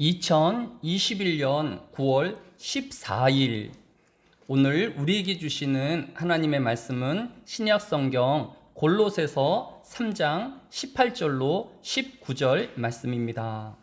2021년 9월 14일 오늘 우리에게 주시는 하나님의 말씀은 신약 성경 골로새서 3장 18절로 19절 말씀입니다.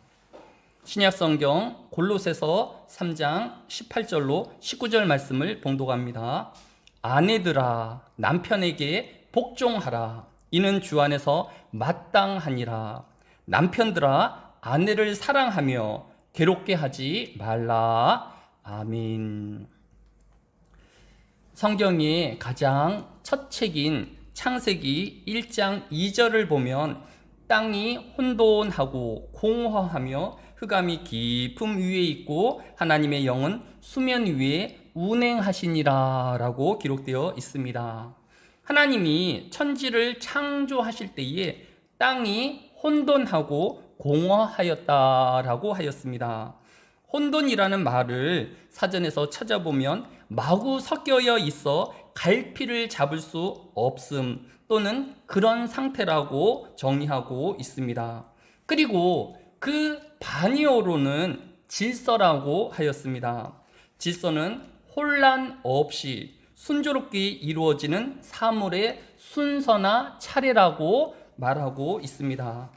신약 성경 골로새서 3장 18절로 19절 말씀을 봉독합니다. 아내들아 남편에게 복종하라 이는 주 안에서 마땅하니라 남편들아 아내를 사랑하며 괴롭게 하지 말라 아멘 성경의 가장 첫 책인 창세기 1장 2절을 보면 땅이 혼돈하고 공허하며 흑암이 깊음 위에 있고 하나님의 영은 수면 위에 운행하시니라 라고 기록되어 있습니다. 하나님이 천지를 창조하실 때에 땅이 혼돈하고 공허하였다라고 하였습니다. 혼돈이라는 말을 사전에서 찾아보면 마구 섞여 있어 갈피를 잡을 수 없음 또는 그런 상태라고 정의하고 있습니다. 그리고 그 반이어로는 질서라고 하였습니다. 질서는 혼란 없이 순조롭게 이루어지는 사물의 순서나 차례라고 말하고 있습니다.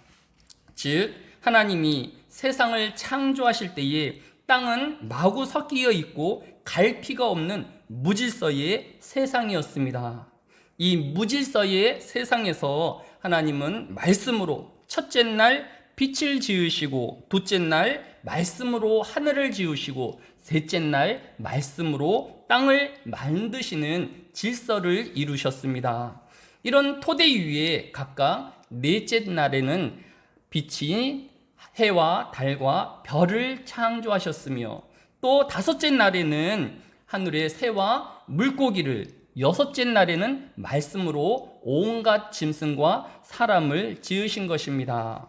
즉, 하나님이 세상을 창조하실 때에 땅은 마구 섞여 있고 갈피가 없는 무질서의 세상이었습니다. 이 무질서의 세상에서 하나님은 말씀으로 첫째 날 빛을 지으시고 둘째 날 말씀으로 하늘을 지으시고 셋째 날 말씀으로 땅을 만드시는 질서를 이루셨습니다. 이런 토대 위에 각각 넷째 날에는 빛이 해와 달과 별을 창조하셨으며 또 다섯째 날에는 하늘의 새와 물고기를 여섯째 날에는 말씀으로 온갖 짐승과 사람을 지으신 것입니다.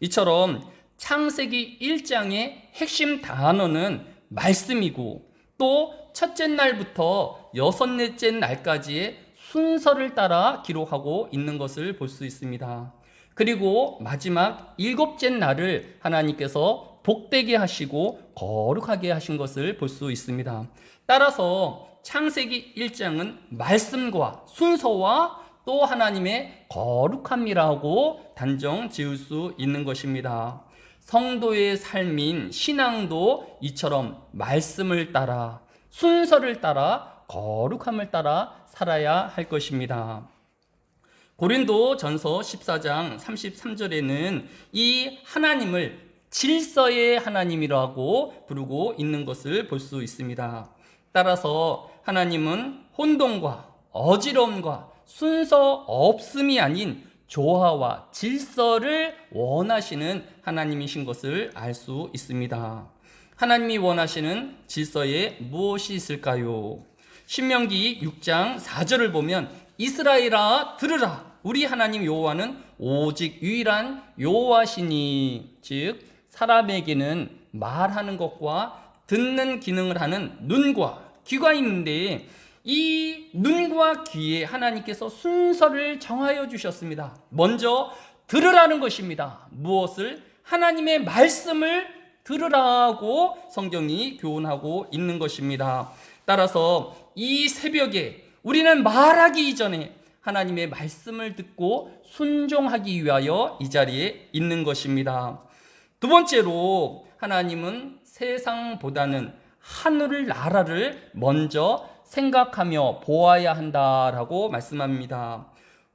이처럼 창세기 1장의 핵심 단어는 말씀이고 또 첫째 날부터 여섯째 날까지의 순서를 따라 기록하고 있는 것을 볼 수 있습니다. 그리고 마지막 일곱째 날을 하나님께서 복되게 하시고 거룩하게 하신 것을 볼 수 있습니다. 따라서 창세기 1장은 말씀과 순서와 또 하나님의 거룩함이라고 단정 지을 수 있는 것입니다. 성도의 삶인 신앙도 이처럼 말씀을 따라 순서를 따라 거룩함을 따라 살아야 할 것입니다. 고린도 전서 14장 33절에는 이 하나님을 질서의 하나님이라고 부르고 있는 것을 볼 수 있습니다. 따라서 하나님은 혼돈과 어지러움과 순서 없음이 아닌 조화와 질서를 원하시는 하나님이신 것을 알 수 있습니다. 하나님이 원하시는 질서에 무엇이 있을까요? 신명기 6장 4절을 보면 이스라엘아 들으라 우리 하나님 여호와는 오직 유일한 여호와시니 즉 사람에게는 말하는 것과 듣는 기능을 하는 눈과 귀가 있는데 이 눈과 귀에 하나님께서 순서를 정하여 주셨습니다. 먼저 들으라는 것입니다. 무엇을? 하나님의 말씀을 들으라고 성경이 교훈하고 있는 것입니다. 따라서 이 새벽에 우리는 말하기 이전에 하나님의 말씀을 듣고 순종하기 위하여 이 자리에 있는 것입니다. 두 번째로 하나님은 세상보다는 하늘을 나라를 먼저 생각하며 보아야 한다라고 말씀합니다.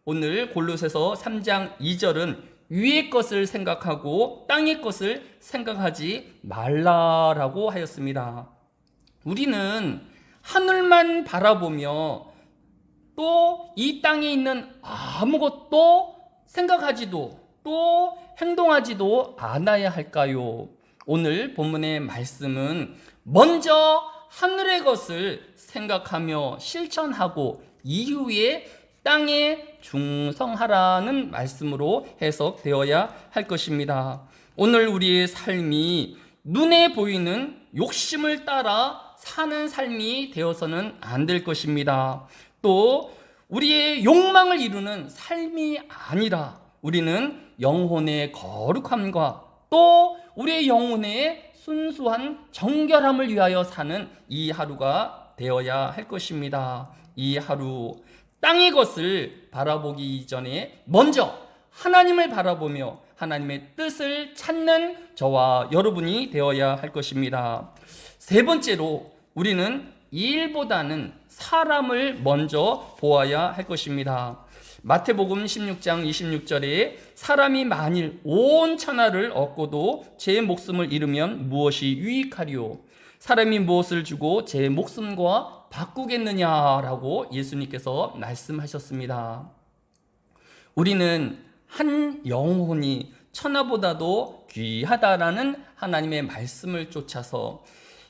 오늘 골로새서 3장 2절은 위의 것을 생각하고 땅의 것을 생각하지 말라라고 하였습니다. 우리는 하늘만 바라보며 또 이 땅에 있는 아무것도 생각하지도 또 행동하지도 않아야 할까요? 오늘 본문의 말씀은 먼저 하늘의 것을 생각하며 실천하고 이후에 땅에 중성하라는 말씀으로 해석되어야 할 것입니다. 오늘 우리의 삶이 눈에 보이는 욕심을 따라 사는 삶이 되어서는 안 될 것입니다. 또 우리의 욕망을 이루는 삶이 아니라 우리는 영혼의 거룩함과 또 우리의 영혼의 순수한 정결함을 위하여 사는 이 하루가 되어야 할 것입니다. 이 하루 땅의 것을 바라보기 이전에 먼저 하나님을 바라보며 하나님의 뜻을 찾는 저와 여러분이 되어야 할 것입니다. 세 번째로 우리는 일보다는 사람을 먼저 보아야 할 것입니다. 마태복음 16장 26절에 사람이 만일 온 천하를 얻고도 제 목숨을 잃으면 무엇이 유익하리요? 사람이 무엇을 주고 제 목숨과 바꾸겠느냐라고 예수님께서 말씀하셨습니다. 우리는 한 영혼이 천하보다도 귀하다라는 하나님의 말씀을 쫓아서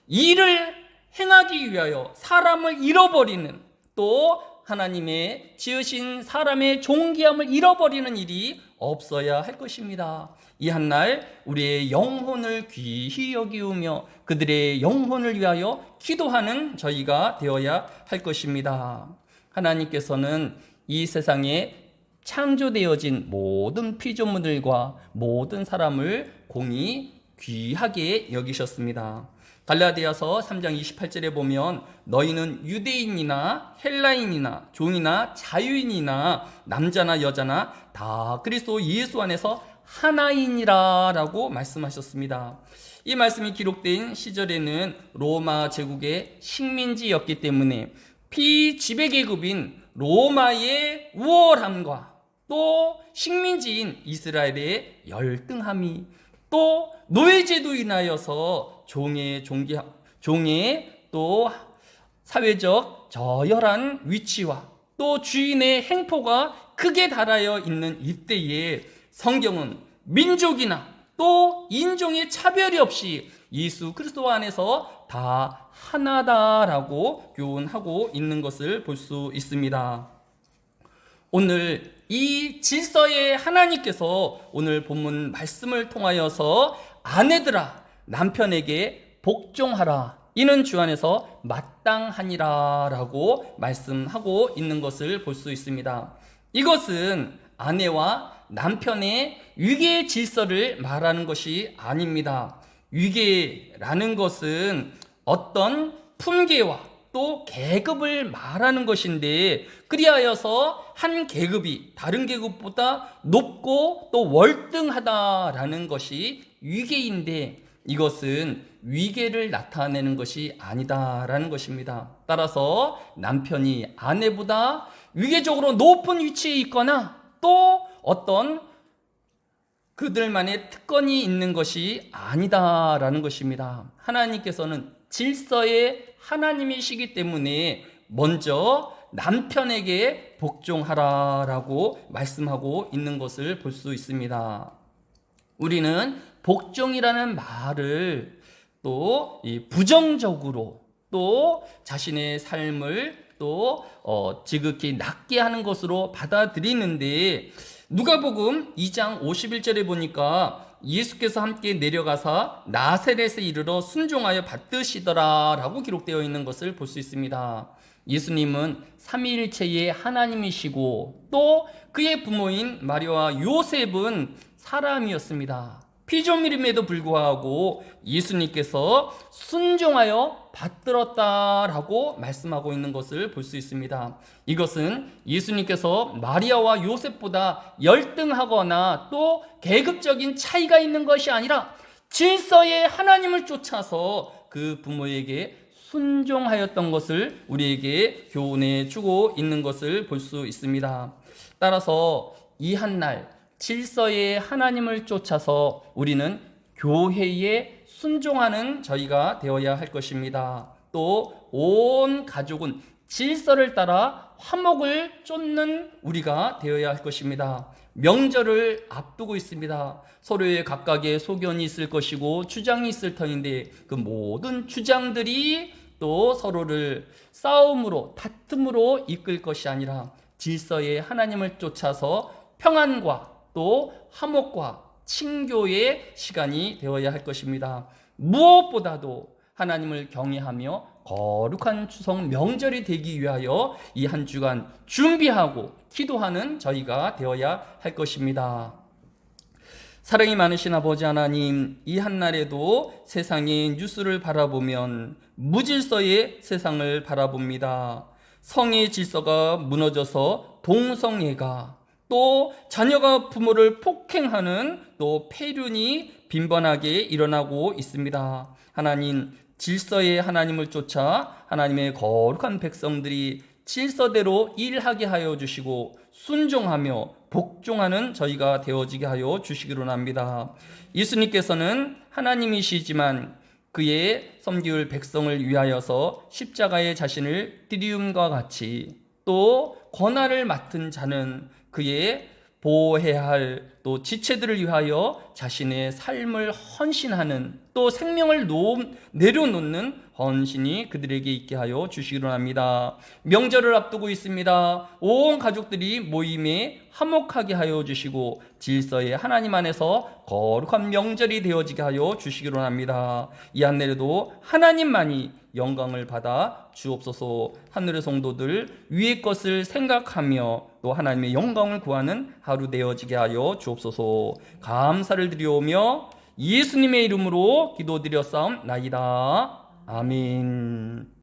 일을 행하기 위하여 사람을 잃어버리는 또 하나님의 지으신 사람의 존귀함을 잃어버리는 일이 없어야 할 것입니다. 이 한날 우리의 영혼을 귀히 여기우며 그들의 영혼을 위하여 기도하는 저희가 되어야 할 것입니다. 하나님께서는 이 세상에 창조되어진 모든 피조물들과 모든 사람을 공히 귀하게 여기셨습니다. 갈라디아서 3장 28절에 보면 너희는 유대인이나 헬라인이나 종이나 자유인이나 남자나 여자나 다 그리스도 예수 안에서 하나이니라라고 말씀하셨습니다. 이 말씀이 기록된 시절에는 로마 제국의 식민지였기 때문에 피지배 계급인 로마의 우월함과 또 식민지인 이스라엘의 열등함이 또 노예제도 인하여서 종의 종기 종의 또 사회적 저열한 위치와 또 주인의 행포가 크게 달하여 있는 이때에 성경은 민족이나 또 인종의 차별이 없이 예수 그리스도 안에서 다 하나다라고 교훈하고 있는 것을 볼 수 있습니다. 오늘 이 질서의 하나님께서 오늘 본문 말씀을 통하여서 아내들아 남편에게 복종하라 이는 주 안에서 마땅하니라라고 말씀하고 있는 것을 볼 수 있습니다. 이것은 아내와 남편의 위계 질서를 말하는 것이 아닙니다. 위계라는 것은 어떤 품계와 또 계급을 말하는 것인데 그리하여서 한 계급이 다른 계급보다 높고 또 월등하다라는 것이 위계인데 이것은 위계를 나타내는 것이 아니다라는 것입니다. 따라서 남편이 아내보다 위계적으로 높은 위치에 있거나 또 어떤 그들만의 특권이 있는 것이 아니다라는 것입니다. 하나님께서는 질서의 하나님이시기 때문에 먼저 남편에게 복종하라라고 말씀하고 있는 것을 볼 수 있습니다. 우리는 복종이라는 말을 또 부정적으로 또 자신의 삶을 또 어, 지극히 낮게 하는 것으로 받아들이는데 누가복음 2장 51절에 보니까 예수께서 함께 내려가사 나세렛에 이르러 순종하여 받드시더라라고 기록되어 있는 것을 볼 수 있습니다. 예수님은 삼위일체의 하나님이시고 또 그의 부모인 마리아와 요셉은 사람이었습니다. 피조물임에도 불구하고 예수님께서 순종하여 받들었다라고 말씀하고 있는 것을 볼 수 있습니다. 이것은 예수님께서 마리아와 요셉보다 열등하거나 또 계급적인 차이가 있는 것이 아니라 질서의 하나님을 쫓아서 그 부모에게 순종하였던 것을 우리에게 교훈해 주고 있는 것을 볼 수 있습니다. 따라서 이 한 날 질서의 하나님을 쫓아서 우리는 교회에 순종하는 저희가 되어야 할 것입니다. 또 온 가족은 질서를 따라 화목을 쫓는 우리가 되어야 할 것입니다. 명절을 앞두고 있습니다. 서로의 각각의 소견이 있을 것이고 주장이 있을 터인데 그 모든 주장들이 또 서로를 싸움으로 다툼으로 이끌 것이 아니라 질서의 하나님을 쫓아서 평안과 또 화목과 친교의 시간이 되어야 할 것입니다. 무엇보다도 하나님을 경외하며 거룩한 추석 명절이 되기 위하여 이 한 주간 준비하고 기도하는 저희가 되어야 할 것입니다. 사랑이 많으신 아버지 하나님, 이 한날에도 세상의 뉴스를 바라보면 무질서의 세상을 바라봅니다. 성의 질서가 무너져서 동성애가 또 자녀가 부모를 폭행하는 또 폐륜이 빈번하게 일어나고 있습니다. 하나님, 질서의 하나님을 쫓아 하나님의 거룩한 백성들이 질서대로 일하게 하여 주시고 순종하며 복종하는 저희가 되어지게 하여 주시기로 합니다. 예수님께서는 하나님이시지만 그의 섬기울 백성을 위하여서 십자가의 자신을 드리움과 같이 또 권한을 맡은 자는 그의 보호해야 할 또 지체들을 위하여 자신의 삶을 헌신하는 또 생명을 내려놓는 헌신이 그들에게 있게 하여 주시기로 합니다. 명절을 앞두고 있습니다. 온 가족들이 모임에 화목하게 하여 주시고 질서의 하나님 안에서 거룩한 명절이 되어지게 하여 주시기로 합니다. 이 한내에도 하나님만이 영광을 받아 주옵소서 하늘의 성도들 위의 것을 생각하며 또 하나님의 영광을 구하는 하루 되어지게 하여 주옵소서 감사를 드리오며 예수님의 이름으로 기도드려 싸움 나이다. 아멘